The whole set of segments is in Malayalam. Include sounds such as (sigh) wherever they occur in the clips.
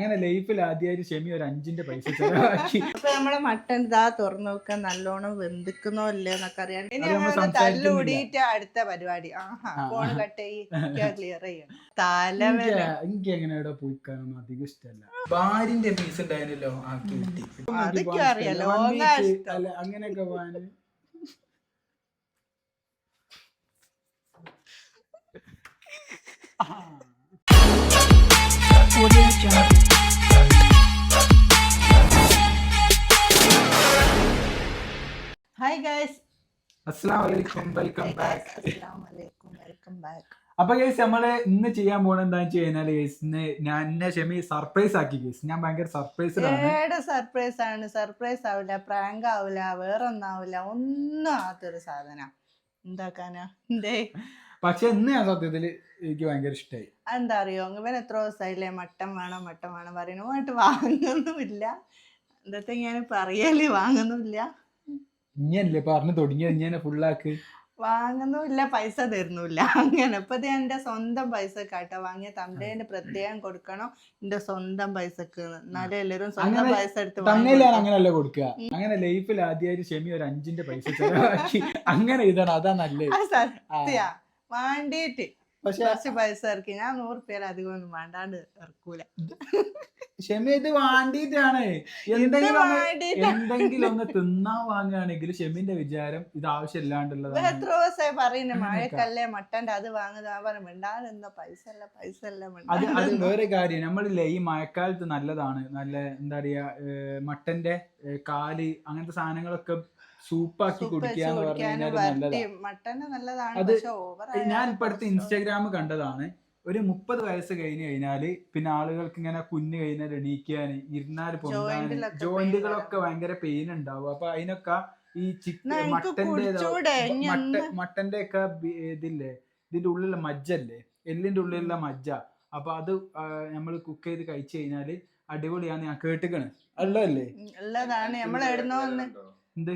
അങ്ങനെ ലൈഫിൽ ആദ്യമായിട്ട് ഷെമി ഒരു അഞ്ചിന്റെ പൈസ (laughs) ചെലവാക്കി. അപ്പൊ നമ്മളെ മട്ടൻ ഇതാ തുറന്നു നോക്കാൻ നല്ലോണം വെന്തിക്കുന്നോ അല്ലേ എന്നൊക്കെ അറിയാൻ. ഇനി അത് തല്ലുകൂടിയിട്ട് അടുത്ത പരിപാടി. ആഹാ. കട്ട് ചെയ്യ. ക്ലിയർ ചെയ്യണം. എനിക്ക് ഇവിടെ പോയിക്കാനൊന്നും അധികം ഇഷ്ടമല്ല. ബാരിന്റെ പീസ് ഉണ്ടായിരുന്നല്ലോ ആ കിട്ടി ഇപ്പൊ നോക്കി അതൊക്കെ പോകാൻ അറിയാം, ഇഷ്ടമല്ല. One ഇഷ്ടം. അല്ല അങ്ങനെയൊക്കെ പോവാന് (laughs) ഹായ് ഗൈസ് അസ്സലാം വലൈക്കും വെൽക്കം ബാക്ക് വെൽക്കം ബാക്ക് അപ്പൊ ഗൈസ് നമ്മൾ ഇന്ന് ചെയ്യാൻ പോണ എന്താണെന്ന് വെച്ച് കഴിഞ്ഞാൽ ഗൈസ് ഇന്ന് ഞാൻ എന്നെ ഷെമി സർപ്രൈസ് ആക്കി ഗൈസ് ഞാൻ ഭയങ്കര സർപ്രൈസിലാണ് ഏടെ സർപ്രൈസ് ആണ്. സർപ്രൈസ് ആവില്ല പ്രാങ്ക് ആവില്ല വേറൊന്നാവില്ല ഒന്നും ആവാത്തൊരു സാധന. എന്താക്കാനാ എന്തേ? പക്ഷെ ഇന്ന് ഞാൻ സത്യത്തിൽ എനിക്ക് ഭയങ്കര ഇഷ്ടമായി എന്താ അറിയോ? ഇവൻ എത്ര ദിവസമായില്ലേ മട്ടൻ വേണം മട്ടൻ വേണം. പറയുന്നു വാങ്ങുന്നൊന്നുമില്ല വാങ്ങുന്നുമില്ല. എന്താ ഞാൻ പറയൽ വാങ്ങുന്നുമില്ല. ഇനിയല്ലേ പറഞ്ഞു തുടങ്ങിയത് ഇങ്ങനെ ഫുള്ളാക്ക് വാങ്ങുന്നുമില്ല പൈസ തരുന്നില്ല അങ്ങനെ. ഇപ്പൊ ഇത് എന്റെ സ്വന്തം പൈസ കേട്ടോ വാങ്ങിയ തമ്പേന് പ്രത്യേകം കൊടുക്കണം. എന്റെ സ്വന്തം പൈസക്ക്. എന്നാലും എല്ലാരും സ്വന്തം പൈസ എടുത്ത് വാങ്ങി അങ്ങനല്ല കൊടുക്കുക? അങ്ങനെ ലൈഫിൽ ആദ്യമായിട്ട് ഷെമി ഒരു അഞ്ചിന്റെ പൈസ ചെലവാക്കി. അങ്ങനെ ഇതാണ്. അതാ നല്ലത്. സത്യ. വാണ്ടിട്ട് പക്ഷെ പൈസ ഇറക്കി. ഞാൻ നൂറ് പേര് അധികം ഒന്നും വേണ്ടാണ്ട് ഇറക്കൂല. ഷെമി ഇത് വാണ്ടിട്ടാണ് എന്തെങ്കിലും ഒന്ന് എന്തെങ്കിലും ഒന്ന് തിന്നാൻ വാങ്ങുകയാണെങ്കിൽ ഷെമിന്റെ വിചാരം ഇത് ആവശ്യമില്ലാണ്ടുള്ളത് എത്ര ദിവസമായി പറയുന്നു? മഴക്കല്ലേ മട്ടന്റെ അത് വാങ്ങുന്നത്. പറഞ്ഞു മിണ്ടാതെന്ന പൈസ അല്ല പൈസ അല്ല അത് അത് വേറെ കാര്യം. നമ്മളില്ലേ ഈ മഴക്കാലത്ത് നല്ലതാണ്. നല്ല എന്താ പറയാ മട്ടന്റെ കാൽ അങ്ങനത്തെ സാധനങ്ങളൊക്കെ സൂപ്പാക്കി കുടിക്കുക എന്ന് പറഞ്ഞു കഴിഞ്ഞാൽ നല്ലതാണ് അത് പക്ഷെ ഓവർ ഞാൻ ഇപ്പൊ അടുത്ത് ഇൻസ്റ്റാഗ്രാം കണ്ടതാണ്. ഒരു മുപ്പത് വയസ്സ് കഴിഞ്ഞ് കഴിഞ്ഞാൽ പിന്നെ ആളുകൾക്ക് ഇങ്ങനെ കുഞ്ഞു കഴിഞ്ഞാൽ എണീക്കാൻ ഇരുന്നാൽ പൊങ്ങാൻ ജോയിന്റുകളൊക്കെ ഭയങ്കര പെയിൻ ഉണ്ടാവും. അപ്പൊ അതിനൊക്കെ ഈ ചിക്ക് ചിക്കൻ മട്ടന്റെ മട്ട മട്ടന്റെ ഒക്കെ ഇതില്ലേ ഇതിന്റെ ഉള്ളിലുള്ള മജ്ജല്ലേ എല്ലിന്റെ ഉള്ളിലുള്ള മജ്ജ. അപ്പൊ അത് നമ്മൾ കുക്ക് ചെയ്ത് കഴിച്ചു കഴിഞ്ഞാൽ അടിപൊളിയാന്ന് ഞാൻ കേട്ടിക്കണ്. ഉള്ളതല്ലേ? ഉള്ളതാണ്. നമ്മളെടുന്നോ എന്ത്?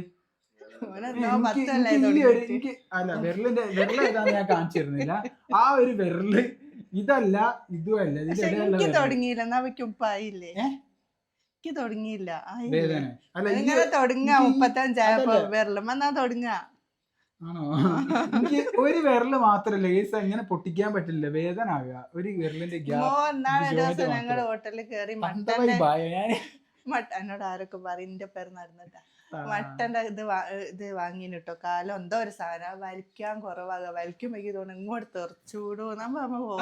എനിക്ക് അല്ല വിരലിന്റെ വിരൽ ഏതാന്ന് ഞാൻ കാണിച്ചിരുന്നില്ല. ആ ഒരു വിരൽ ഇതല്ല ഇതുമല്ല എനിക്ക്. തുടങ്ങിയില്ല. എന്നാ ഉപ്പായില്ലേ? എനിക്ക് തുടങ്ങിയില്ല. ഇങ്ങനെ തുടങ്ങ മുപ്പത്തഞ്ചായപ്പോ. വിരലും എന്നാ തുടങ്ങ? ആണോ? എനിക്ക് ഒരു വിരൽ മാത്രല്ല ഏസ് അങ്ങനെ പൊട്ടിക്കാൻ പറ്റില്ല. വേദന ആകുക. ഒരു വിരലിന്റെ ഗ്യാസ് ഗ്യാപ്പ് എന്നാണ് ഇത് ദിവസം ജോയിന്റ് ഞങ്ങൾ മാത്രം. ഹോട്ടലിൽ മട്ടന്റെ ഭയം എന്നോട് ആരൊക്കെ പറയും? എന്റെ പേര് നടന്നിട്ടാ മട്ടന്റെ ഇത് ഇത് വാങ്ങിന് കേട്ടോ കാലം എന്തോ ഒരു സാധനം. വലിക്കാൻ കുറവാക. വലിക്കുമ്പോ തോന്നുന്നു ഇങ്ങോട്ട് തെറിച്ചൂടൂ.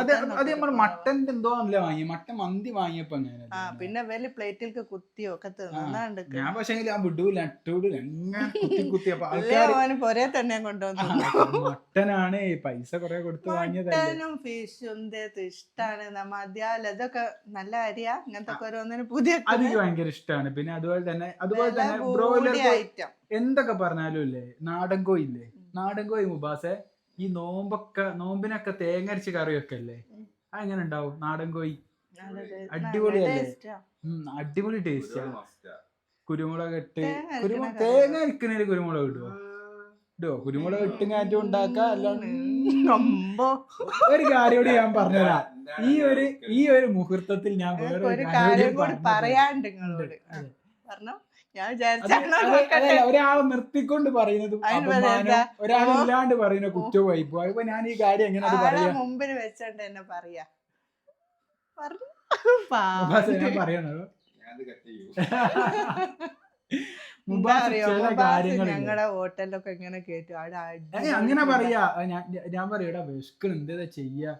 അത് അത് നമ്മൾ. മട്ടന്റെ എന്തോ അല്ല വാങ്ങി മട്ടൻ മന്തി വാങ്ങിയപ്പോ ആ പിന്നെ വലിയ പ്ലേറ്റിൽക്ക് കുത്തിയോ? ഒക്കെ തിന്നാണ്ട് ഞാൻ പക്ഷേ ആ വിടൂല അട്ടൂടില്ല കുത്തി കുത്തി അപ്പൊ അല്ലേ ആൾക്കാർ പൊരേ തന്നെ കൊണ്ടുവന്നു. മട്ടനാണ്. പൈസ കൊറേ കൊടുത്ത് മട്ടനും ഫിഷും ഇഷ്ടാണ്. അതൊക്കെ ഇതൊക്കെ നല്ല അരിയാ. ഇങ്ങനത്തെ ഓരോന്നിനും പുതിയ അതെനിക്ക് ഭയങ്കര ഇഷ്ടമാണ് പിന്നെ അതുപോലെ തന്നെ അതുപോലെ തന്നെ ബ്രോയിലർ എന്തൊക്കെ പറഞ്ഞാലും ഇല്ലേ? നാടൻ കോഴി ഇല്ലേ? നാടൻ കോഴി മുബാസെ ഈ നോമ്പൊക്കെ നോമ്പിനൊക്കെ തേങ്ങ അരച്ച് കറിയൊക്കെ അല്ലേ അതെങ്ങനെ ഉണ്ടാവും നാടൻ കോഴി അടിപൊളിയല്ലേ? ഉം, അടിപൊളി ടേസ്റ്റ്. കുരുമുളക് ഇട്ട് തേങ്ങ കുരുമുളക് തേങ്ങ അരക്കണേൽ കുരുമുളക് ഇടുവോ? ഇടുവോ കുരുമുളക് ഇട്ടും കാറ്റും ഉണ്ടാക്കാ അല്ലാണ്ട് ഒരു കാര്യം കൂടി ഞാൻ പറഞ്ഞുതരാം. ഈ ഒരു ഈ ഒരു മുഹൂർത്തത്തിൽ ഞാൻ വേറെ ഒരു കാര്യം കൂടി പറയാണ്ട് നിങ്ങളോട്. പറഞ്ഞോ. ഞാൻ വിചാരിച്ചാണോ നോക്കട്ടെ. ഒരാളെ നിർത്തിക്കൊണ്ട് പറയുന്നത് ഒരാളില്ലാണ്ട് പറയുന്ന കുറ്റമായി ഞാൻ ഈ കാര്യം എങ്ങനെ അത് ആളെ പറയാ? മുമ്പിൽ വെച്ചോണ്ട് എന്നെ പറയാ. പറയണോ ഞങ്ങളുടെ ഹോട്ടലിലൊക്കെ ഇങ്ങനെ കേട്ടു അവിടെ അങ്ങനെ പറയാ. ഞാൻ ഞാൻ പറയടാ എന്താ ചെയ്യാ?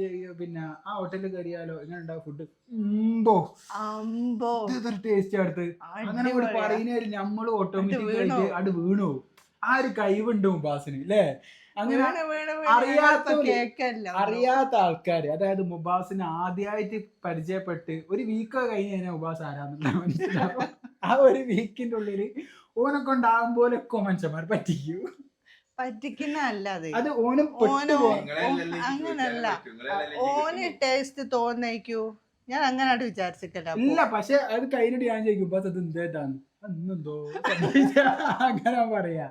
ചോദിക്കും, പിന്നെ ആ ഹോട്ടലിൽ കയറിയാലോ എങ്ങനെ ഉണ്ടാവും ഫുഡ് അമ്പോ. അമ്പോ ടേസ്റ്റ് അടുത്ത്. അങ്ങനെ ഇവിടെ പറയുന്ന പറയുന്നതിൽ നമ്മൾ ഓട്ടോമാറ്റിക് വീണു. അത് വീണു. ആ ഒരു കഴിവുണ്ട് മുബാസിന് അല്ലേ അങ്ങനെ അറിയാത്ത ആൾക്കാർ അറിയാത്ത ആൾക്കാര് അതായത് മുബാസിന് ആദ്യമായിട്ട് പരിചയപ്പെട്ട് ഒരു വീക്ക് കഴിഞ്ഞ് കഴിഞ്ഞാൽ മുബാസ് ആരാന്നുണ്ടാവും മനസ്സിലാവും. ആ ഒരു വീക്കിന്റെ ഉള്ളിൽ ഓനെ പോലെ മനുഷ്യന്മാർ പറ്റിക്കൂ. പറ്റിക്കുന്ന അല്ല അത് ഓനും അങ്ങനല്ല. ഓന് ടേസ്റ്റ് തോന്നിക്കൂ ഞാൻ അങ്ങനായിട്ട് വിചാരിച്ചിട്ടില്ല. ഇല്ല പക്ഷെ അത് കൈനടി ഞാൻ ചോദിക്കും അത് അന്നെന്തോ (laughs) അങ്ങനെ പറയാ.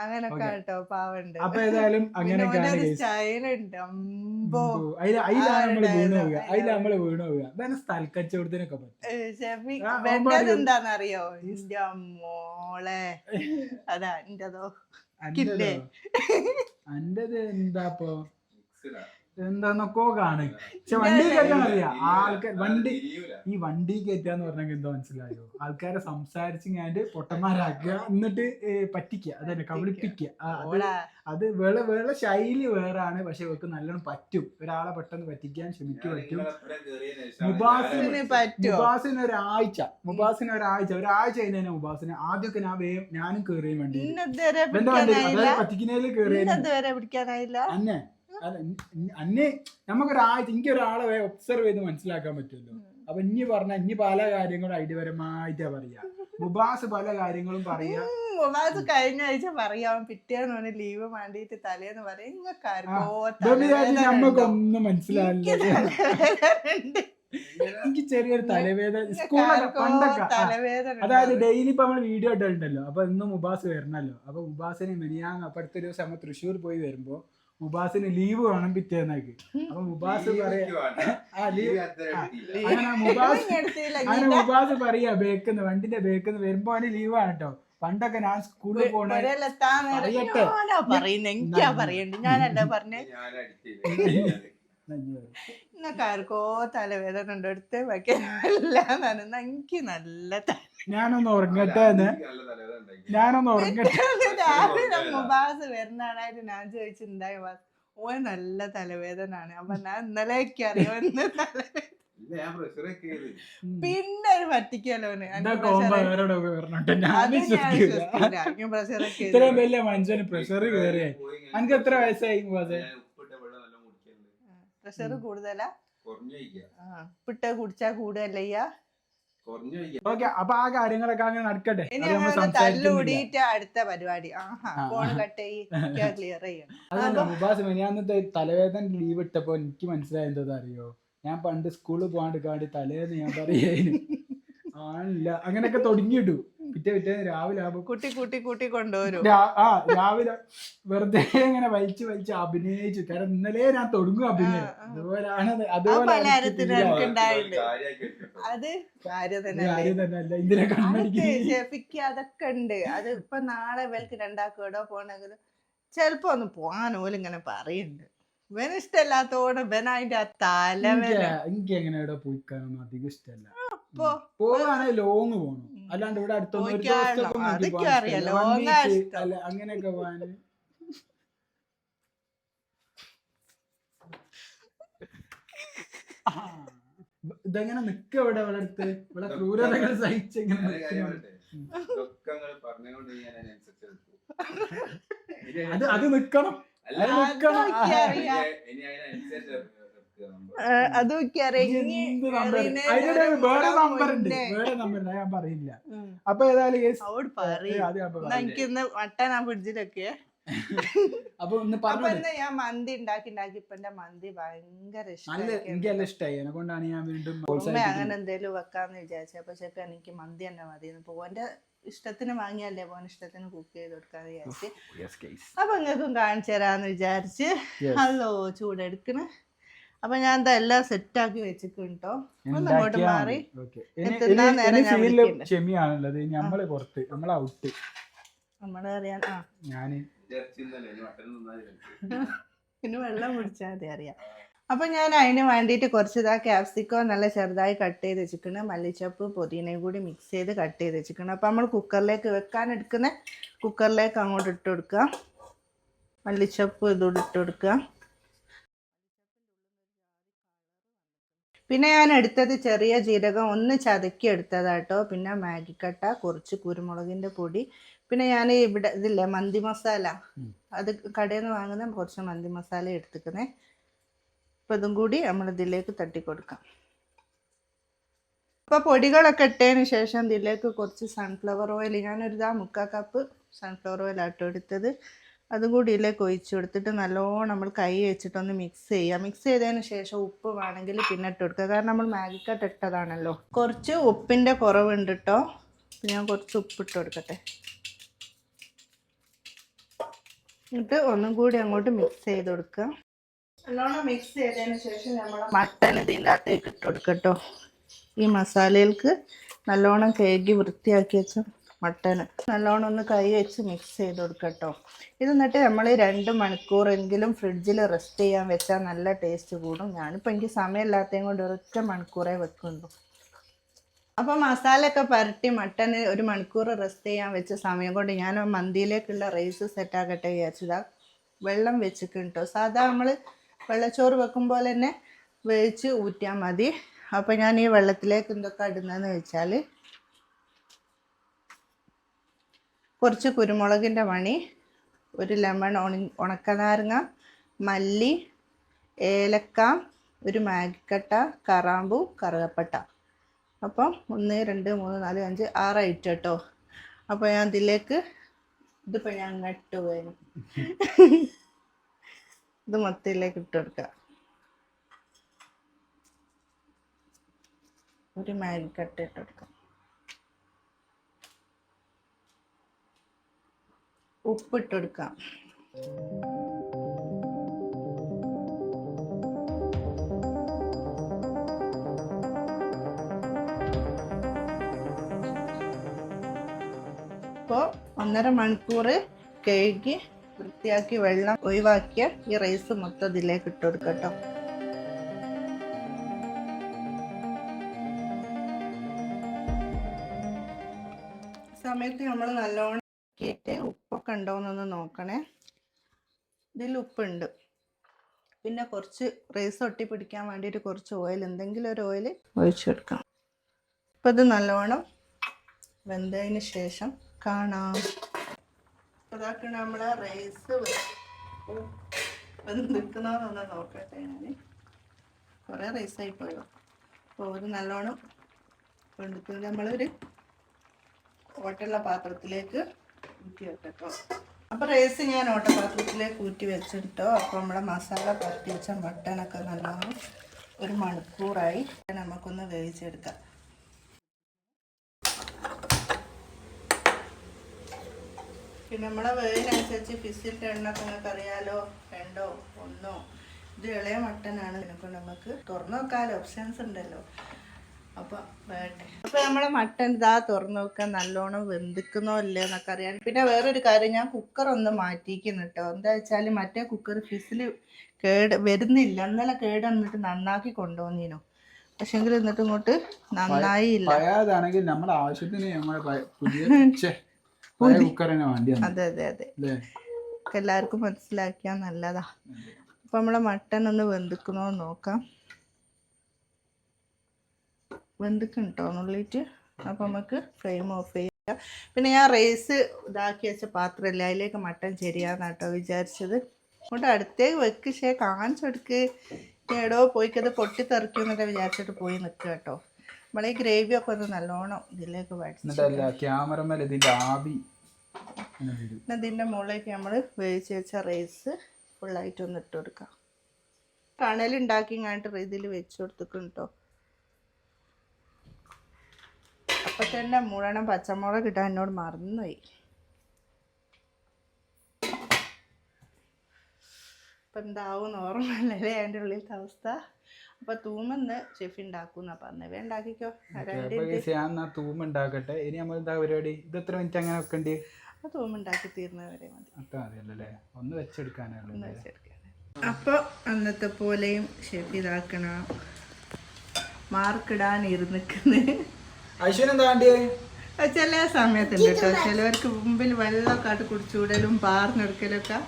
അങ്ങനൊക്കെ. കേട്ടോ പാവുണ്ട്. അപ്പൊ ഏതായാലും (laughs) അങ്ങനെയൊക്കെയാണ് guys. സ്റ്റൈലുണ്ട്. അമ്പോ. അതിൽ അതിലാണ് നമ്മൾ വീണ്. പോവുക. അതിൽ നമ്മൾ വീണ് പോവുക. അതാണ് സ്ഥലക്കച്ചവടത്തിനൊക്കെ പറ്റും എന്റെ മോളെ. (laughs) അതാ എന്റതോ? അന്റത് എന്താപ്പോ? എന്താന്നൊക്കെ കാണും. പക്ഷെ വണ്ടി കയറ്റാൻ അറിയാം. ആൾക്കാർ വണ്ടി ഈ വണ്ടി കയറ്റാന്ന് പറഞ്ഞെങ്കിൽ എന്താ മനസ്സിലായോ? ആൾക്കാരെ സംസാരിച്ചിങ്ങാണ്ട് പൊട്ടന്മാരാക്കുക എന്നിട്ട് പറ്റിക്കുക. അതന്നെ കബളിപ്പിക്കുക. അത് വേള വേള വേറെ വേറെ ശൈലി വേറാണ്. പക്ഷെ ഇവർക്ക് നല്ലോണം പറ്റും. ഒരാളെ പെട്ടെന്ന് പറ്റിക്കാൻ ശ്രമിക്കാൻ പറ്റും. മുബാസിന് മുബാസിന് ഒരാഴ്ച. മുബാസിന് ഒരാഴ്ച. ഒരാഴ്ച കഴിഞ്ഞാൽ മുബാസിന്. ആദ്യമൊക്കെ ഞാൻ വേഗം ഞാനും കേറിയും വണ്ടി പറ്റിക്കുന്നതിൽ കേറിയ അന്നെ. അല്ല അന്നെ നമുക്കൊരാഴ്ച എനിക്ക് ഒരാളെ ഒബ്സർവ് ചെയ്ത് മനസ്സിലാക്കാൻ പറ്റുമല്ലോ. അപ്പൊ ഇനി പറഞ്ഞ ഇനി പല കാര്യങ്ങളും ഐഡിയപരമായിട്ടാ പറയാ. മുബാസ് പല കാര്യങ്ങളും പറയാ. മുബാസ് കഴിഞ്ഞ ആഴ്ച പറയാം പിറ്റേന്ന് പറഞ്ഞ ലീവ് വേണ്ടിട്ട് തലേന്ന് പറയും നമ്മക്കൊന്നും മനസ്സിലാവില്ല തലവേദന എനിക്ക് ചെറിയൊരു തലവേദന സ്കൂളൊക്കെ പണ്ടൊക്കെ അതായത് ഡെയിലി ഇപ്പൊ നമ്മൾ വീഡിയോ ഇട്ടിട്ടുണ്ടല്ലോ അപ്പൊ ഇന്ന് മുബാസ് വരണല്ലോ. അപ്പൊ മുബാസിന് മിനിയാങ് അപ്പുറത്തെ ഒരു ദിവസം നമ്മൾ തൃശ്ശൂർ പോയി വരുമ്പോ മുബാസിന് ലീവ് വേണം പിറ്റേന്നേക്ക് അപ്പൊ മുബാസ് പറയാ ആ ലീവ് അങ്ങനെ മുബാസ് അങ്ങനെ മുബാസ് പറയാ ബേക്കുന്ന് വണ്ടിന്റെ ബേക്കുന്ന് വരുമ്പോ അവന് ലീവാണ് കേട്ടോ പണ്ടൊക്കെ ഞാൻ സ്കൂളിൽ പോണേ പറയട്ടെ. ഞാൻ എനിക്കാ ഞാനല്ല തലവേദന ഉണ്ട്. എടുത്ത് വെക്കാനല്ല നനന്ന എനിക്ക് നല്ല തല- ഞാനൊന്ന് ഉറങ്ങട്ടെ എന്ന്. ഞാനൊന്ന് ഉറങ്ങട്ടെ. രാവിലെ മുബാസ് വരുന്നാണായിട്ട് ഞാൻ മുബാസ്? ഓൻ നല്ല തലവേദന ആണ് അപ്പൊ ഞാൻ ഇന്നലേക്ക് അറിയാവുന്ന ഇന്ന് തലവേദന ഉം. പിന്നെ ഒരു. വേറെ പറഞ്ഞോട്ടെ ഞാൻ വിശ്വസിക്കില്ല. എനിക്ക് ഇത്രയും വലിയ മനുഷ്യന് പ്രഷർ കയറിയായി അനക്ക് എത്ര വയസ്സായി മുബാസെ? പ്രഷർ കൂടുതലാ? പിട്ട കുടിച്ചാ കൂടുതലയ്യ ഓക്കെ അപ്പൊ ആ കാര്യങ്ങളൊക്കെ അങ്ങനെ നടക്കട്ടെ. തല്ലുകൂടിയിട്ട് അടുത്ത പരിപാടി. ക്ലിയർ (laughs) ചെയ്യണം. മെനിയാന്നത്തെ തലവേദന ലീവ് ഇട്ടപ്പോ എനിക്ക് മനസ്സിലായത് എന്താ അറിയോ ഞാൻ പണ്ട് സ്കൂളിൽ പോകാണ്ട് കാണ്ടി തലേന്ന് ഞാൻ പറയുന്നു ആണില്ല അങ്ങനെയൊക്കെ തുടങ്ങിയിട്ടു പിറ്റേ പിറ്റേ രാവിലെ ആവുമ്പോ കുട്ടി കുട്ടി കുട്ടി കൊണ്ടുവരും. ആ രാവിലെ വെറുതെ ഇങ്ങനെ വലിച്ചു വലിച്ച് അഭിനയിച്ചു. കാരണം ഇന്നലെ ഞാൻ തുടങ്ങും അഭിനയം. അതുപോലാണ് അതുപോലെ അതൊക്കെ ഉണ്ട്. അത് ഇപ്പൊ നാളെ വെളുത്തി രണ്ടാക്കോടോ പോണെങ്കിലും ചെലപ്പോ ഒന്ന് പോകാൻ പോലും ഇങ്ങനെ പറയുന്നുണ്ട് ഇവന് ഇഷ്ടമല്ലാത്തോടെ ഇവൻ അതിന്റെ ആ എനിക്ക് എങ്ങനെ പോയിക്കാനൊന്നും അധികം ഇഷ്ടമല്ല. അപ്പൊ പോവാണെങ്കിൽ ലോങ് പോകണം. അല്ലാണ്ട് ഇവിടെ അടുത്തൊന്നും അങ്ങനെയൊക്കെ പോവാന്. ഇതെങ്ങനെ നിക്ക ഇവിടെ ഇവിടെ അടുത്ത്? ഇവിടെ ക്രൂരതകൾ സഹിച്ച് ഇങ്ങനെ നിൽക്കുന്നു. പറഞ്ഞുകൊണ്ട് ഞാൻ അതിനനുസരിച്ച് നിൽക്കും. അത് അത് നിക്കണം. അല്ല, അത് നിക്കണം. ഒരു വേറെ നമ്പർ ഉണ്ട്. വേറെ നമ്പർ ഉണ്ട്. ഞാൻ പറയില്ല. അപ്പൊ ഏതായാലും yes. അവളോട് ഏ, ഞാൻ എന്നാ പറയാം. എനിക്ക് മട്ടൻ ആ ഫ്രിഡ്ജിലൊക്കെ. അപ്പൊ ഒന്ന് പറഞ്ഞു ഞാൻ മന്തി ഉണ്ടാക്കി ഉണ്ടാക്കി ഇപ്പൊ എന്റെ മന്തി ഭയങ്കര നല്ല എനിക്ക് നല്ല ഇഷ്ടമായി എന്നെ കൊണ്ടാണ് ഞാൻ വീണ്ടും അങ്ങനെ എന്തേലും വെക്കാന്ന് വിചാരിച്ചു. അപ്പൊ ചെക്ക എനിക്ക് മന്തി തന്നെ മതി പോവന്റെ ഇഷ്ടത്തിന് വാങ്ങിയല്ലേ? പോവാൻ ഇഷ്ടത്തിന് കുക്ക് ചെയ്ത് കൊടുക്കാന്ന് വിചാരിച്ച്. അപ്പൊ നിങ്ങൾക്കും കാണിച്ചു തരാന്ന് വിചാരിച്ച്. ഹലോ ചൂടെടുക്കണ്. അപ്പൊ ഞാൻ എന്താ എല്ലാം സെറ്റ് ആക്കി കേട്ടോ അങ്ങോട്ട് ഉണ്ടാക്കിയാ മാറി. ക്ഷമിയാണുള്ളത് നമ്മൾ പുറത്ത് നമ്മൾ ഔട്ട്. നമ്മൾ അറിയാൻ ആ. ഞാൻ പിന്നെ വെള്ളം കുടിച്ചാൽ മതി അറിയാം. അപ്പൊ ഞാൻ അതിന് വേണ്ടിയിട്ട് കുറച്ച് ഇതാ ക്യാപ്സിക്കോ നല്ല ചെറുതായി കട്ട് ചെയ്ത് വെച്ചിട്ടുണ്ട് മല്ലിച്ചപ്പ് പുതിനയും കൂടി മിക്സ് ചെയ്ത് കട്ട് ചെയ്ത് വെച്ചിട്ടുണ്ട് അപ്പൊ നമ്മൾ കുക്കറിലേക്ക് വെക്കാൻ എടുക്കുന്ന കുക്കറിലേക്ക് അങ്ങോട്ട് ഇട്ട് കൊടുക്കുക. മല്ലിച്ചപ്പ് ഇതോട് ഇട്ട് കൊടുക്കുക. പിന്നെ ഞാൻ എടുത്തത് ചെറിയ ജീരകം ഒന്ന് ചതക്കി എടുത്തതാട്ടോ. പിന്നെ മാഗിക്കട്ട കുറച്ച് കുരുമുളകിന്റെ പൊടി. പിന്നെ ഞാൻ ഇവിടെ ഇതില്ലേ മന്തി മസാല. അത് കടയിൽ നിന്ന് വാങ്ങുന്ന കുറച്ച് മന്തി മസാല എടുത്തുക്കുന്നേ. അപ്പം ഇതും കൂടി നമ്മൾ ഇതിലേക്ക് തട്ടി കൊടുക്കാം അപ്പോൾ പൊടികളൊക്കെ ഇട്ടതിന് ശേഷം ഇതിലേക്ക് കുറച്ച് സൺഫ്ലവർ ഓയിൽ ഞാനൊരു ദാ മുക്കാ കപ്പ് സൺഫ്ലവർ ഓയിൽ ആട്ടോ എടുത്തത്. അതും കൂടി ഇല്ലേ ഒഴിച്ചു കൊടുത്തിട്ട് നല്ലോണം നമ്മൾ കൈ വെച്ചിട്ടൊന്ന് മിക്സ് ചെയ്യുക. മിക്സ് ചെയ്തതിന് ശേഷം ഉപ്പ് വേണമെങ്കിൽ പിന്നെ ഇട്ട് കൊടുക്കുക. കാരണം നമ്മൾ മാഗിക്കട്ട് ഇട്ടതാണല്ലോ. കുറച്ച് ഉപ്പിന്റെ കുറവുണ്ട് കേട്ടോ ഞാൻ കുറച്ച് ഉപ്പ് ഇട്ട് കൊടുക്കട്ടെ. എന്നിട്ട് ഒന്നും കൂടി അങ്ങോട്ട് മിക്സ് ചെയ്ത് കൊടുക്കുക. നല്ലോണം മിക്സ് ചെയ്തതിന് ശേഷം നമ്മൾ മട്ടൻ ഇതിന്റെ അകത്തേക്ക് ഇട്ട് ഈ മസാലകൾക്ക് നല്ലോണം കേകി വൃത്തിയാക്കി വെച്ച. മട്ടൻ നല്ലോണം ഒന്ന് കൈ വെച്ച് മിക്സ് ചെയ്ത് കൊടുക്കട്ടോ ഇത് എന്നിട്ട് നമ്മൾ രണ്ട് മണിക്കൂറെങ്കിലും ഫ്രിഡ്ജിൽ റെസ്റ്റ് ചെയ്യാൻ വെച്ചാൽ നല്ല ടേസ്റ്റ് കൂടും. ഞാനിപ്പോൾ എനിക്ക് സമയമില്ലാത്തതും കൊണ്ട് ഒരൊറ്റ മണിക്കൂറേ വെക്കുള്ളൂ. അപ്പോൾ മസാല ഒക്കെ പരട്ടി മട്ടന് ഒരു മണിക്കൂർ റെസ്റ്റ് ചെയ്യാൻ വെച്ച സമയം കൊണ്ട് ഞാൻ മന്തിയിലേക്കുള്ള റൈസ് സെറ്റാക്കട്ടെ വിചാരിച്ചതാ. വെള്ളം വെച്ചിട്ടുണ്ട് കേട്ടോ സാധാ നമ്മൾ വെള്ളച്ചോറ് വെക്കുമ്പോൾ തന്നെ വേവിച്ച് ഊറ്റിയാൽ മതി. അപ്പോൾ ഞാൻ ഈ വെള്ളത്തിലേക്ക് എന്തൊക്കെ ഇടുന്നതെന്ന് വെച്ചാൽ കുറച്ച് കുരുമുളകിന്റെ മണി ഒരു ലെമൺ ഉണ ഉണക്കനാരങ്ങ മല്ലി ഏലക്ക ഒരു മാഗിക്കട്ട കറാമ്പു കറുകപ്പട്ട. അപ്പം ഒന്ന് രണ്ട് മൂന്ന് നാല് അഞ്ച് ആറ് ഐറ്റം കേട്ടോ. അപ്പോൾ ഞാൻ ഇതിലേക്ക് ഇതിപ്പോൾ ഞാൻ അങ്ങോട്ട് പോയി ഇത് മൊത്തത്തിലേക്ക് ഇട്ട് കൊടുക്കുക ഒരു മാഗിക്കട്ട കട്ട ഇട്ട് കൊടുക്കാം. ഉപ്പ് ഇട്ട് കൊടുക്കാം ഇപ്പോൾ ഒന്നര മണിക്കൂർ കഴുകി വൃത്തിയാക്കി വെള്ളം ഒഴിവാക്കിയ ഈ റൈസ് മൊത്തം ഇതിലേക്ക് ഇട്ട് കൊടുക്കട്ടോ സമയത്ത് നമ്മൾ നല്ലോണം ഉപ്പൊക്കെ ഉണ്ടോയെന്നൊന്ന് നോക്കണേ. ഇതിൽ ഉപ്പുണ്ട്. പിന്നെ കുറച്ച് റൈസ് ഒട്ടി പിടിക്കാൻ വേണ്ടിയിട്ട് കുറച്ച് ഓയിൽ എന്തെങ്കിലും ഒരു ഓയിൽ ഒഴിച്ചു കൊടുക്കാം അപ്പോൾ ഇത് നല്ലോണം വെന്തതിന് ശേഷം കാണാം. അതാക്കണ നമ്മളെ റൈസ് നിൽക്കുന്നതെന്നൊന്ന് നോക്കട്ടെ ഞാൻ കുറേ റൈസായി പോയോ? അപ്പോൾ ഒരു നല്ലോണം വെന്തിക്കുന്നത് നമ്മളൊരു ഓട്ടുള്ള പാത്രത്തിലേക്ക് ഊറ്റി വെക്കട്ടോ അപ്പോൾ റൈസ് ഞാൻ ഓട്ടപാത്രത്തിലേക്ക് ഊറ്റി വെച്ചിട്ടോ. അപ്പോൾ നമ്മുടെ മസാല പരത്തി വെച്ച മട്ടനൊക്കെ നല്ലോണം ഒരു മണിക്കൂറായി നമുക്കൊന്ന് വേവിച്ചെടുക്കാം. പിന്നെ നമ്മളെ വേവിനനുസരിച്ച് ഫിസിലിന്റെ എണ്ണൊക്കെ നിങ്ങൾക്ക് അറിയാലോ രണ്ടോ ഒന്നോ? ഇത് ഇളയ മട്ടനാണ്. ഇതിനൊക്കെ നമുക്ക് തുറന്നു നോക്കാലോ. ഓപ്ഷൻസ് ഉണ്ടല്ലോ. അപ്പോൾ വേട്ടെ അപ്പോൾ നമ്മളെ മട്ടൻ ഇതാ തുറന്നു നോക്കാൻ നല്ലോണം വെന്തിക്കുന്നോ അല്ലേ എന്നൊക്കെ അറിയാൻ. പിന്നെ വേറൊരു കാര്യം ഞാൻ കുക്കർ ഒന്ന് മാറ്റിക്കുന്നു കേട്ടോ എന്താ വെച്ചാൽ മറ്റേ കുക്കർ ഫിസിൽ കേട് വരുന്നില്ല. ഇന്നലെ കേട് വന്നിട്ട് നന്നാക്കി കൊണ്ടുവന്നീനു. പക്ഷെങ്കിൽ എന്നിട്ട് ഇങ്ങോട്ട് നന്നായി ഇല്ല പഴയതാണെങ്കിൽ നമ്മുടെ ആവശ്യത്തിന് നമ്മുടെ പുതിയ കുക്കർ തന്നെ വേണ്ടി അതെ അതെ അതെ. എല്ലാവർക്കും മനസ്സിലാക്കിയാൽ നല്ലതാ. അപ്പം നമ്മളെ മട്ടൻ ഒന്ന് വെന്തിക്കണോന്ന് നോക്കാം. വെന്തിക്കും കേട്ടോ നുള്ളിയിട്ട് അപ്പം നമുക്ക് ഫ്ലെയിം ഓഫ് ചെയ്യാം. പിന്നെ ഞാൻ റൈസ് ഇതാക്കി വെച്ച പാത്രമില്ല? അതിലേക്ക് മട്ടൻ ശരിയാന്ന് കേട്ടോ വിചാരിച്ചത്. അതുകൊണ്ട് അടുത്തേക്ക് വെക്ക്. ശേ കാണിച്ചെടുക്ക് എടോ പോയിക്കത് പൊട്ടിത്തെറിക്കും എന്നൊക്കെ വിചാരിച്ചിട്ട് പോയി നിൽക്കുക കേട്ടോ. നമ്മളെ ഈ ഗ്രേവി ഒക്കെ ഒന്ന് നല്ലോണം ഇതിലേക്ക് വടിച്ചു എന്നിട്ടല്ല ക്യാമറമേൽ ഇതിന്റെ ആവി ഇങ്ങനെ വരും. പിന്നെ ഇതിന്റെ മുകളിലേക്ക് നമ്മൾ വേവിച്ച് വെച്ച റൈസ് ഫുള്ളായിട്ടൊന്ന് ഇട്ട് കൊടുക്കാം. കണലുണ്ടാക്കി ഇങ്ങോട്ട് ഇതിൽ വെച്ച് കൊടുത്തിട്ടുണ്ടോ കേട്ടോ. അപ്പം തന്നെ മുഴണം പച്ചമുളക് ഇടാൻ എന്നോട് മറന്നുപോയി. ഇപ്പം എന്താവും ഓർമ്മയില്ലല്ലേ അതിന്റെ ഉള്ളിലത്തെ അവസ്ഥ. അപ്പം തൂമെന്ന് ഷെഫ് ഉണ്ടാക്കുന്ന പറഞ്ഞത്. ഉണ്ടാക്കിക്കോ. തൂമുണ്ടാക്കട്ടെ ഇനി നമ്മൾ എന്താ പരിപാടി? ഇത് എത്ര മിനിറ്റ് അങ്ങനെ വെക്കണ്ടി? തൂമുണ്ടാക്കി തീർന്നവരെ മതി. ഒന്ന് അറിയല്ലേ ഒന്ന് വെച്ചെടുക്കാനല്ലേ അപ്പോൾ അന്നത്തെ പോലെയും ഷെഫ് ഇതാക്കണം. മാർക്കിടാൻ ഇരുന്നിക്കുന്നത് ഐശ്വര്യ എന്താ വേണ്ടിയേ ചില സമയത്തുണ്ട് കേട്ടോ. ചിലവർക്ക് മുമ്പിൽ വെള്ളമൊക്കെ ആട്ട് കുടിച്ചുവിടലും പാർന്നെടുക്കലൊക്കെ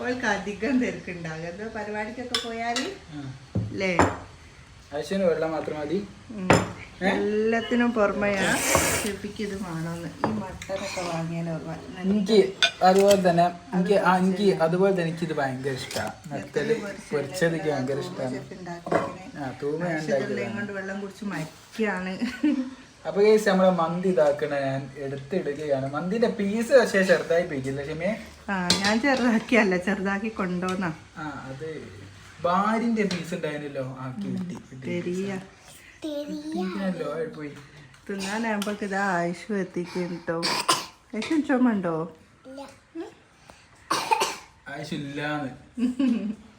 ഓൾക്ക് അധികം തിരക്കുണ്ടാകും എന്തോ പരിപാടിക്കൊക്കെ പോയാൽ അല്ലേ ഐശ്വര്യ വെള്ളം മാത്രം മതി. എല്ലാത്തിനും പുറമെയാ ഷെഫിക്ക് ഇത് വേണമെന്ന് ഈ മട്ടനൊക്കെ വാങ്ങിയാൽ എനിക്ക് അതുപോലെ തന്നെ എനിക്ക് എനിക്ക് അതുപോലെ തന്നെ എനിക്ക് ഇത് ഭയങ്കര ഇഷ്ടമാണ് നത്തൽ പൊരിച്ചത് എനിക്ക് ഭയങ്കര ഇഷ്ടമാണ് തൂമ കൊണ്ട് വെള്ളം കുടിച്ച് മരിക്കുകയാണ് അപ്പൊ കേസ് നമ്മളെ മന്തി ഇതാക്കണ ഞാൻ എടുത്തിടുകയാണ്. മന്തിന്റെ പീസ് പക്ഷേ ചെറുതായി പോയിക്കില്ല ലക്ഷ്മിയെ ആ ഞാൻ ചെറുതാക്കിയല്ല ചെറുതാക്കി കൊണ്ടുവന്നാ ആ അത് ബാരിന്റെ പീസ് ഉണ്ടായിരുന്നല്ലോ ആ കിട്ടി പോയി തിന്നാനാകുമ്പോഴേക്ക് ഇതാ ആയുഷ് എത്തിക്കും കേട്ടോ ഏറ്റവും ചുമ ഉണ്ടോ (laughs)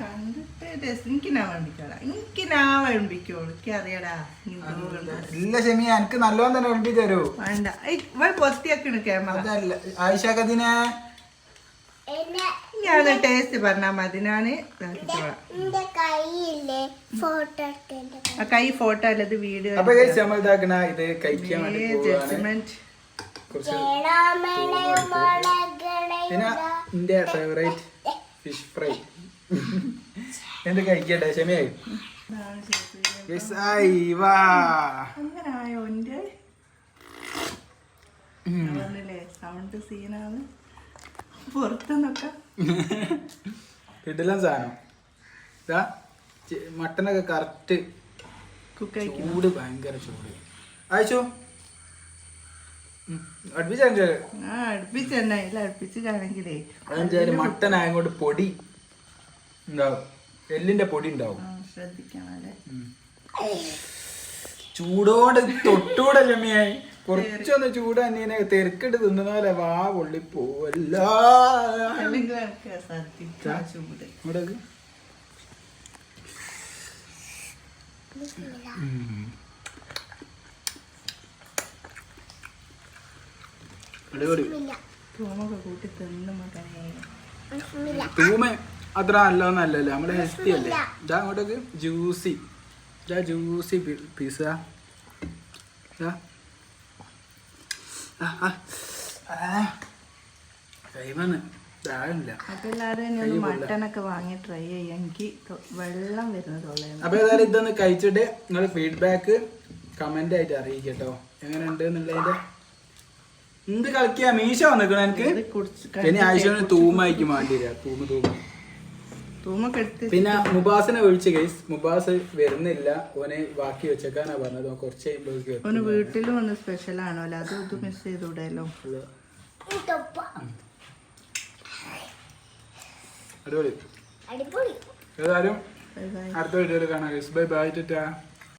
കണ്ടിട്ട് രസം. എനിക്ക് ഞാൻ വേണ്ടിക്കോളാം. എനിക്ക് ഞാൻ വേണ്ടിക്കോളൂ. എനിക്ക് അറിയടാ ഇല്ല ഷെമി എനിക്ക് നല്ലോണം തന്നെ തരൂ. വേണ്ട. ഇവൾ പൊത്തിയാക്കണ് ക്യാമറ അതല്ല. ആയിഷാക്കതിനെ? ഞാൻ ടേസ്റ്റ് മതി. ഞാൻ ആ കൈ ഫോട്ടോ അല്ലത് വീഡിയോ ഇത് കഴിക്കാൻ വേണ്ടി പിന്നെ എന്റെ ഫേവറേറ്റ് ഫിഷ് ഫ്രൈ (laughs) എന്ത് കഴിക്കട്ടെ? ക്ഷമയായി സൗണ്ട് സീനാണ് പുറത്ത് നോക്കാം ഇടലം സാധനം. ഇതാ മട്ടനൊക്കെ കറക്റ്റ് ചൂട് ഭയങ്കര ചൂട്. അയച്ചു? അടുപ്പിച്ചു അതെന്തായാലും മട്ടൻ ആയതുകൊണ്ട് പൊടി ഉണ്ടാവും. എല്ലിന്റെ പൊടി ഉണ്ടാവും. ആ, ശ്രദ്ധിക്കണം അല്ലേ ചൂടോടെ തൊട്ടൂടെ ജമ്മിയായി കുറച്ചൊന്ന് ചൂട് അന്യനെ തെരക്കിട്ട് തിന്നുന്ന പോലെ വാ പൊള്ളി പോവല്ല. തൂമ അത്ര നല്ലതൊന്നല്ലല്ലോ നമ്മുടെ ഹെൽത്തി അല്ലേ? ഇതാ അങ്ങോട്ടേക്ക്. ജ്യൂസി ഇതാ ജ്യൂസി പീസ മട്ടനൊക്കെ വാങ്ങി ട്രൈ ചെയ്യാം. എനിക്ക് വെള്ളം അപ്പൊ ഏതായാലും ഇതൊന്ന് കഴിച്ചിട്ട് നിങ്ങൾ ഫീഡ്ബാക്ക് കമന്റ് ആയിട്ട് അറിയിക്കട്ടോ. എങ്ങനെ ഉണ്ട് എന്നുള്ളതിന്റെ എന്ത് കളിക്കാ? മീശ വന്നിക്കണ എനിക്ക്? ഇനി തൂമായിക്ക് വേണ്ടിയില്ല തൂമ തൂമ. പിന്നെ മുബാസിനെ വിളിച്ച് ഗൈസ് മുബാസ് വരുന്നില്ല. ഓനെ ബാക്കി വെച്ചേക്കാനാ പറഞ്ഞത്. കുറച്ച് കഴിയുമ്പോഴേക്ക് വീട്ടിലും ഒന്ന് സ്പെഷ്യൽ ആണോ? അതും ഇത് മിസ് ചെയ്തൂടല്ലോ അടിപൊളി. അടിപൊളി. ഏതായാലും അടുത്ത വീഡിയോയിൽ കാണാം ഗൈസ് ബൈ ബൈ ടാ